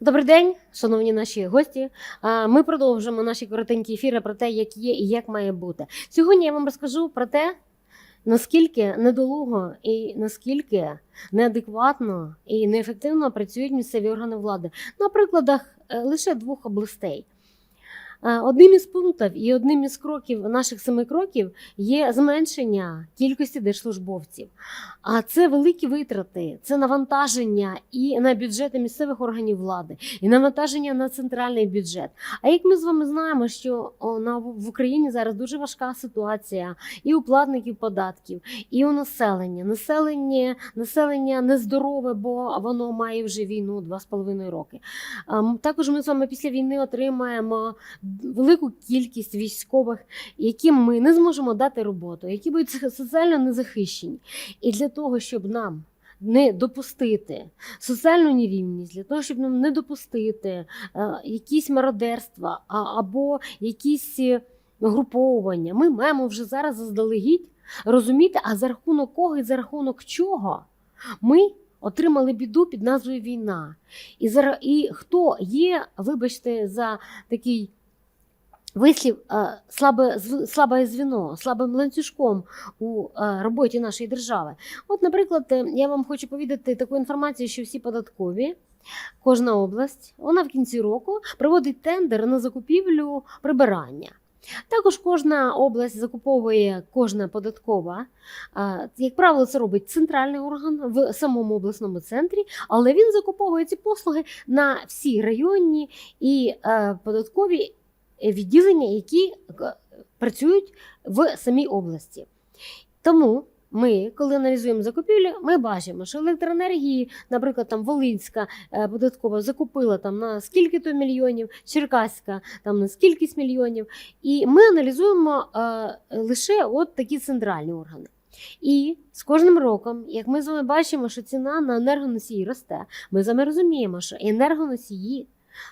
Добрий день, шановні наші гості. Ми продовжуємо наші коротенькі ефіри про те, як є і як має бути. Сьогодні я вам розкажу про те, наскільки недолуго і наскільки неадекватно і неефективно працюють місцеві органи влади на прикладах е, лише двох областей. Е, Одним із пунктів і одним із кроків наших семи кроків є зменшення кількості держслужбовців. А це великі витрати, це навантаження і на бюджети місцевих органів влади, і навантаження на центральний бюджет. А як ми з вами знаємо, що в Україні зараз дуже важка ситуація і у платників податків, і у населення. Населення, населення нездорове, бо воно має вже війну два з половиною роки. Ем, Також ми з вами після війни отримаємо велику кількість військових, яким ми не зможемо дати роботу, які будуть соціально незахищені. І для того, щоб нам не допустити соціальну нерівність, для того, щоб нам не допустити е, якісь мародерства або якісь е, груповування, ми маємо вже зараз заздалегідь розуміти, а за рахунок кого і за рахунок чого ми отримали біду під назвою війна. І, і хто є, вибачте, за такий вислів е, слабе, слабе звіно, слабим ланцюжком у е, роботі нашої держави. От, наприклад, е, я вам хочу повідати таку інформацію, що всі податкові. Кожна область, вона в кінці року проводить тендер на закупівлю прибирання. Також кожна область закуповує кожна податкова. Як правило, це робить центральний орган в самому обласному центрі, але він закуповує ці послуги на всі районні і податкові відділення, які е, працюють в самій області. Тому ми, коли аналізуємо закупівлі, ми бачимо, що електроенергії, наприклад, там Волинська е, податкова закупила там на скільки-то мільйонів, Черкаська там на скількись мільйонів. І ми аналізуємо е, лише от такі центральні органи. І з кожним роком, як ми з вами бачимо, що ціна на енергоносії росте, ми з вами розуміємо, що енергоносії.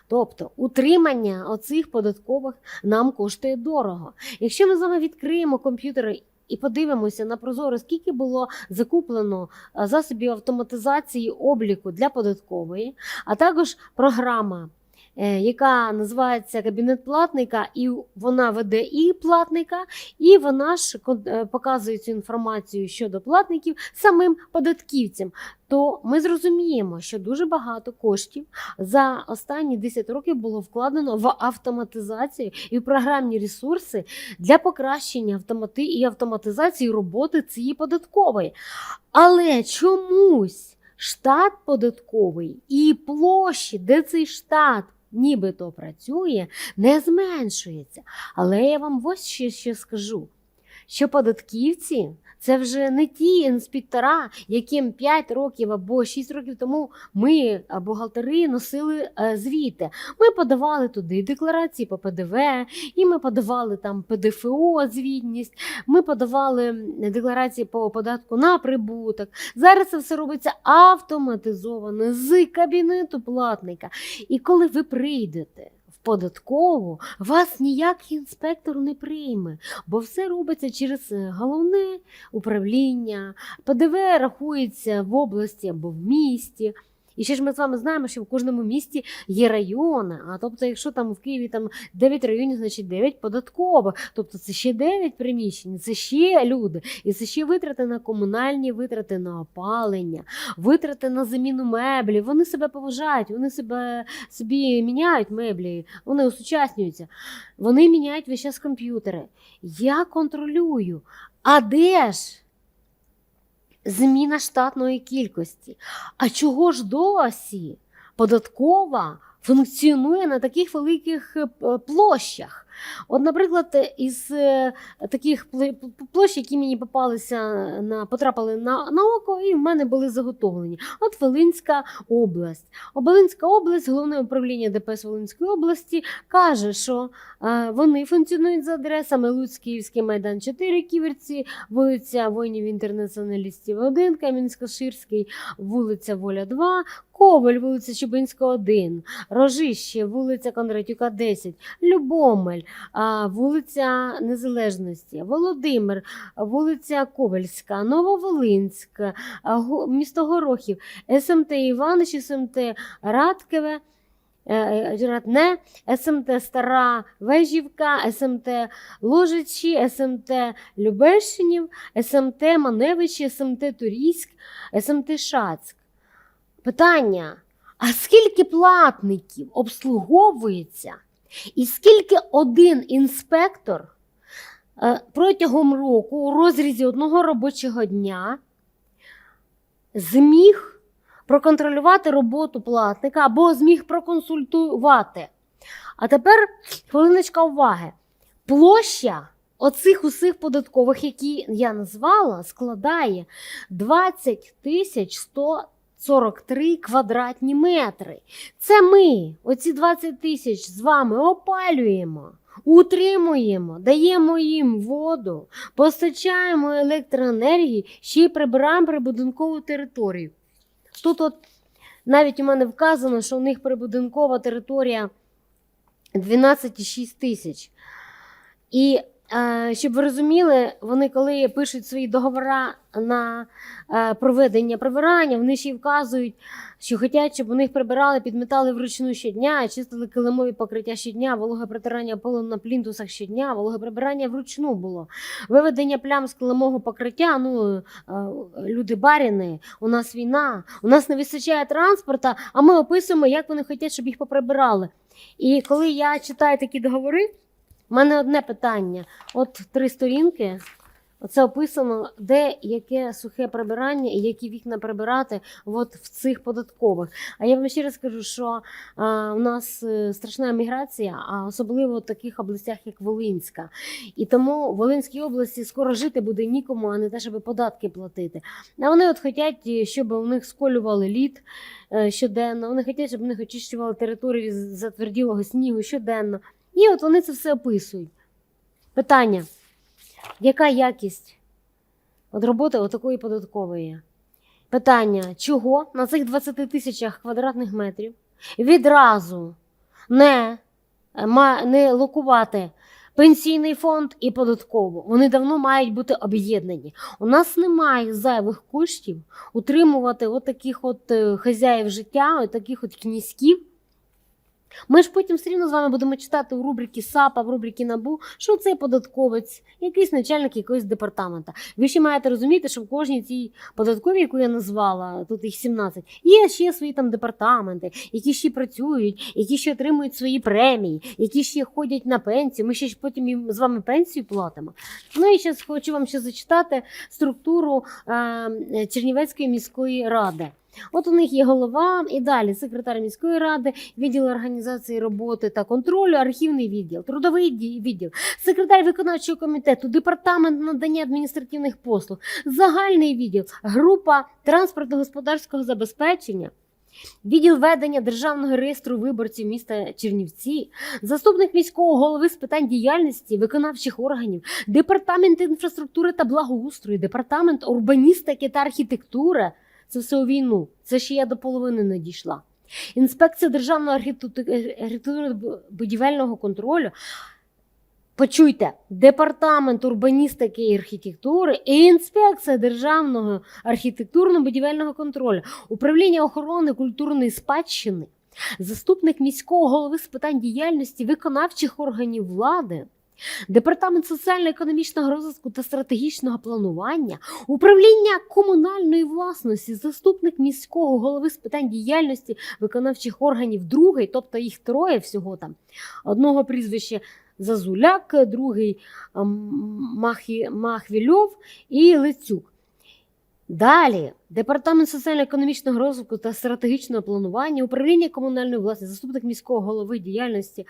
Тобто утримання оцих податкових нам коштує дорого. Якщо ми з вами відкриємо комп'ютери і подивимося на прозоро, скільки було закуплено е, засобів автоматизації обліку для податкової, а також програма. Е, Яка називається кабінет платника, і вона веде і платника, і вона ж е, показує цю інформацію щодо платників самим податківцям. То ми зрозуміємо, що дуже багато коштів за останні 10 років було вкладено в автоматизацію і в програмні ресурси для покращення автомати і автоматизації роботи цієї податкової. Але чомусь штат податковий і площі, де цей штат нібито працює, не зменшується. Але я вам ось ще, ще скажу, що податківці це вже не ті інспектора, яким 5 років або 6 років тому ми, бухгалтери, носили е, звіти. Ми подавали туди декларації по ПДВ, і ми подавали там ПДФО звітність, ми подавали декларації по податку на прибуток. Зараз це все робиться автоматизовано з кабінету платника. І коли ви прийдете податкову, вас ніякий інспектор не прийме, бо все робиться через е, головне управління. ПДВ рахується в області або в місті. І ще ж ми з вами знаємо, що в кожному місті є райони. А тобто, якщо там в Києві там 9 районів, значить 9 податкових. Тобто це ще 9 приміщень, це ще люди, і це ще витрати на комунальні витрати на опалення, витрати на заміну меблів. Вони себе поважають, вони себе собі міняють меблі, вони осучаснюються. Вони міняють весь час комп'ютери. Я контролюю. А де ж? Зміна штатної кількості. А чого ж досі податкова функціонує на таких великих е, площах? От, наприклад, із е, таких площ, які мені попалися на потрапили на, на око, і в мене були заготовлені. От Волинська область. Волинська область, головне управління ДПС Волинської області, каже, що е, вони функціонують за адресами Київський майдан 4 Ківерці, вулиця воїнів-інтернаціоналістів 1, Кам'янсько-Ширський, вулиця Воля 2, Коваль, вулиця Чубинська 1, Рожище, вулиця Кондратюка 10, Любомель, вулиця Незалежності, Володимир, вулиця Ковальська, Го- місто Горохів, СМТ Іванич, СМТ Радкеве. е, Ратне, СМТ Стара Вежівка, СМТ Ложичі, СМТ Любешинів, СМТ Маневичі, СМТ Турійськ, СМТ Шацьк. Питання: а скільки платників обслуговується, і скільки один інспектор е, протягом року у розрізі одного робочого дня зміг проконтролювати роботу платника або зміг проконсультувати? А тепер хвилиночка уваги. Площа оцих усіх податкових, які я назвала, складає 20 тисяч 143 квадратні метри. Це ми, оці 20 тисяч з вами опалюємо, утримуємо, даємо їм воду, постачаємо електроенергію, ще й прибираємо прибудинкову територію. Тут от навіть у мене вказано, що у них прибудинкова територія 12,6 тисяч. І щоб ви розуміли, вони коли пишуть свої договори на е, проведення прибирання, вони ще й вказують, що хочуть, щоб у них прибирали, підметали вручну щодня, чистили килимові покриття щодня, вологе притирання полу на плінтусах щодня, вологе прибирання вручну було. Виведення плям з килимового покриття. Ну, е, люди баріни, у нас війна, у нас не вистачає транспорта, а ми описуємо, як вони хочуть, щоб їх поприбирали. І коли я читаю такі договори, в мене одне питання: от три сторінки. Оце описано, де яке сухе прибирання і які вікна прибирати от в цих податкових. А я вам ще раз скажу, що а, у нас е, страшна міграція, а особливо в таких областях, як Волинська. І тому в Волинській області скоро жити буде нікому, а не те, щоб податки платити. А вони от хочуть, щоб у них сколювали лід е, щоденно. Вони хочуть, щоб у них очищували територію з затверділого снігу щоденно. І от вони це все описують. Питання: яка якість от роботи отакої податкової? Питання, чого на цих 20 тисячах квадратних метрів відразу не, е, не локувати пенсійний фонд і податкову? Вони давно мають бути об'єднані. У нас немає зайвих коштів утримувати от таких от е, хазяїв життя, от таких от князьків. Ми ж потім все рівно з вами будемо читати у рубриці САПа, в рубриці НАБУ, що цей податковець, якийсь начальник якогось департамента. Ви ще маєте розуміти, що в кожній цій податковій, яку я назвала, тут їх 17, є ще свої там департаменти, які ще працюють, які ще отримують свої премії, які ще ходять на пенсію. Ми ще потім їм з вами пенсію платимо. Ну і зараз хочу вам ще зачитати структуру е, Чернівецької міської ради. От у них є голова і далі секретар міської ради, відділ організації роботи та контролю, архівний відділ, трудовий відділ, секретар виконавчого комітету, департамент надання адміністративних послуг, загальний відділ, група транспортно-господарського забезпечення. Відділ ведення державного реєстру виборців міста Чернівці, заступник міського голови з питань діяльності виконавчих органів, департамент інфраструктури та благоустрою, департамент урбаністики та архітектури. Все у війну. Це ще я до половини не дійшла. Інспекція державного архітекту- архітектури будівельного контролю. Почуйте, департамент урбаністики і архітектури і інспекція державного архітектурно-будівельного контролю, управління охорони культурної спадщини, заступник міського голови з питань діяльності виконавчих органів влади, департамент соціально-економічного розвитку та стратегічного планування, управління комунальної власності, заступник міського голови з питань діяльності виконавчих органів, другий, тобто їх троє всього там. Одного прізвища Зазуляк, другий ем, Махі, Махвільов і Лицюк. Далі департамент соціально-економічного розвитку та стратегічного планування, управління комунальної власності, заступник міського голови діяльності,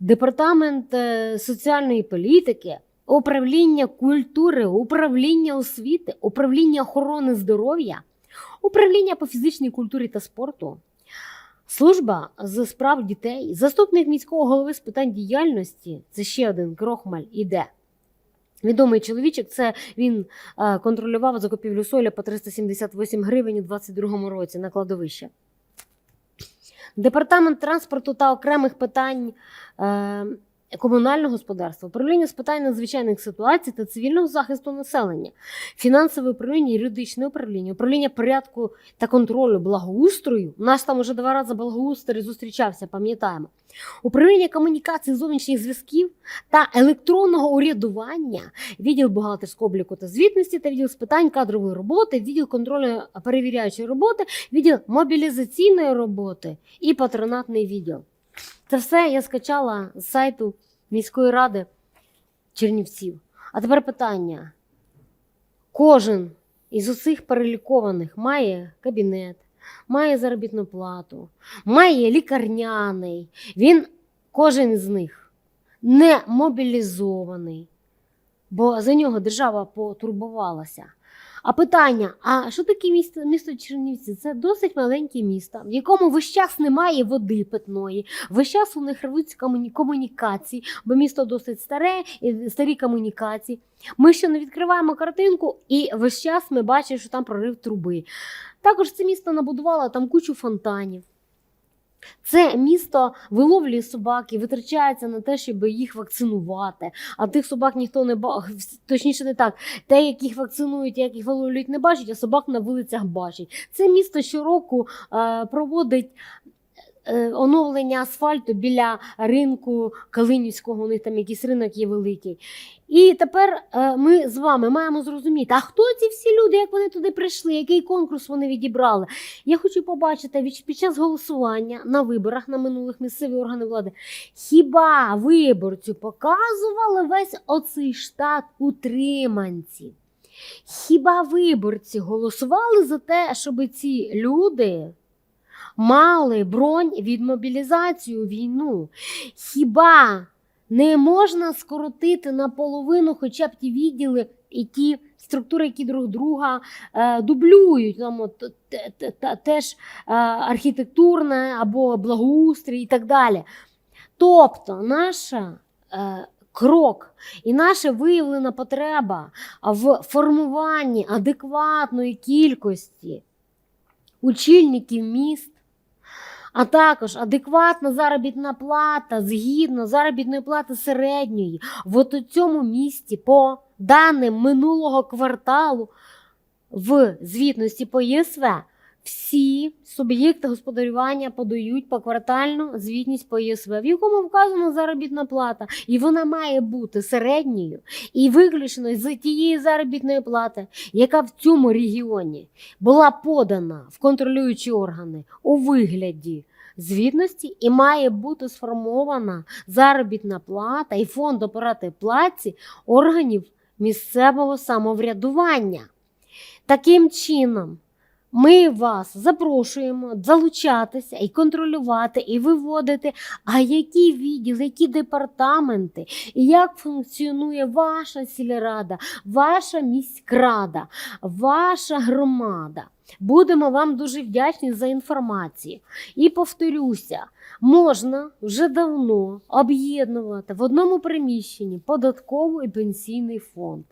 департамент е, соціальної політики, управління культури, управління освіти, управління охорони здоров'я, управління по фізичній культурі та спорту. Служба з справ дітей, заступник міського голови з питань діяльності, це ще один крохмаль іде. Відомий чоловічок, це він е, контролював закупівлю солі по 378 гривень у 2022 році на кладовище. Департамент транспорту та окремих питань е, комунальне господарство, управління з питань надзвичайних ситуацій та цивільного захисту населення, фінансове управління, юридичне управління, управління порядку та контролю благоустрою. У нас там уже два рази благоустрій зустрічався, пам'ятаємо. Управління комунікацій зовнішніх зв'язків та електронного урядування, відділ бухгалтерського обліку та звітності та відділ з питань кадрової роботи, відділ контролю перевіряючої роботи, відділ мобілізаційної роботи і патронатний відділ. Це все я скачала з сайту міської ради Чернівців. А тепер питання: кожен із усіх перелікованих має кабінет, має заробітну плату, має лікарняний. Він кожен з них не мобілізований, бо за нього держава потурбувалася. А питання: а що таке місто, місто Чернівці? Це досить маленьке місто, в якому весь час немає води питної, весь час у них рвуться комуні- комунікації, бо місто досить старе, і старі комунікації. Ми ще не відкриваємо картинку, і весь час ми бачимо, що там прорив труби. Також це місто набудувало там кучу фонтанів. Це місто виловлює собак і витрачається на те, щоб їх вакцинувати. А тих собак ніхто не бачить, точніше не так. Те, яких вакцинують, яких виловлюють, не бачать, а собак на вулицях бачать. Це місто щороку е, проводить. Е, Оновлення асфальту біля ринку Калинівського, у них там якийсь ринок є великий. І тепер е, ми з вами маємо зрозуміти, а хто ці всі люди, як вони туди прийшли, який конкурс вони відібрали. Я хочу побачити під час голосування на виборах на минулих місцеві органи влади. Хіба виборцю показували весь оцей штат утриманців? Хіба виборці голосували за те, щоб ці люди мали бронь від мобілізації у війну? Хіба не можна скоротити наполовину хоча б ті відділи і ті структури, які друг друга е, дублюють? Там, от, те- те- те- теж е, архітектурне або благоустрій і так далі. Тобто, наша е, крок і наша виявлена потреба в формуванні адекватної кількості очільників міст, а також адекватна заробітна плата згідно заробітної плати середньої. В от цьому місті по даним минулого кварталу в звітності по ЄСВ всі суб'єкти господарювання подають поквартальну звітність по ЄСВ, в якому вказана заробітна плата, і вона має бути середньою і виключно з тієї заробітної плати, яка в цьому регіоні була подана в контролюючі органи у вигляді звітності, і має бути сформована заробітна плата і фонд операти праці органів місцевого самоврядування. Таким чином, ми вас запрошуємо залучатися і контролювати, і виводити, а які відділи, які департаменти, і як функціонує ваша сільрада, ваша міськрада, ваша громада. Будемо вам дуже вдячні за інформацію. І повторюся, можна вже давно об'єднувати в одному приміщенні податковий і пенсійний фонд.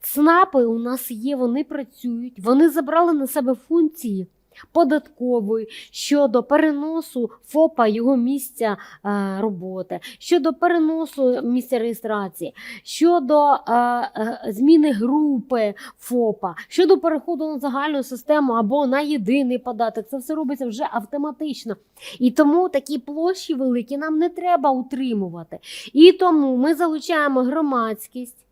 ЦНАПи у нас є, вони працюють, вони забрали на себе функції податкової щодо переносу ФОПа його місця е, роботи, щодо переносу місця реєстрації, щодо е, е, зміни групи ФОПа, щодо переходу на загальну систему або на єдиний податок. Це все робиться вже автоматично. І тому такі площі великі нам не треба утримувати. І тому ми залучаємо громадськість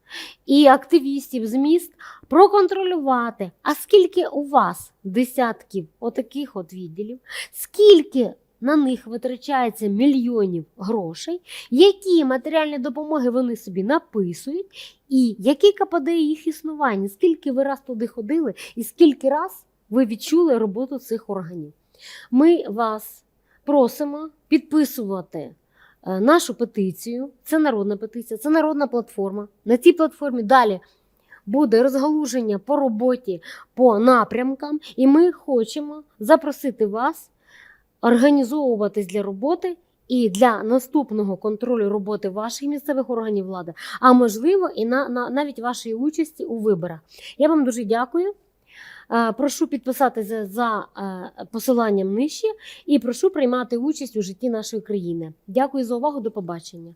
і активістів з міст проконтролювати, а скільки у вас десятків отаких от відділів, скільки на них витрачається мільйонів грошей, які матеріальні допомоги вони собі написують, і який КПД їх існування, скільки ви раз туди ходили, і скільки раз ви відчули роботу цих органів. Ми вас просимо підписувати нашу петицію. Це народна петиція, це народна платформа. На цій платформі далі буде розгалуження по роботі по напрямкам, і ми хочемо запросити вас організовуватись для роботи. І для наступного контролю роботи ваших місцевих органів влади, а можливо, і на, на навіть вашої участі у виборах. Я вам дуже дякую. Е, Прошу підписатися за е, посиланням нижче і прошу приймати участь у житті нашої країни. Дякую за увагу. До побачення.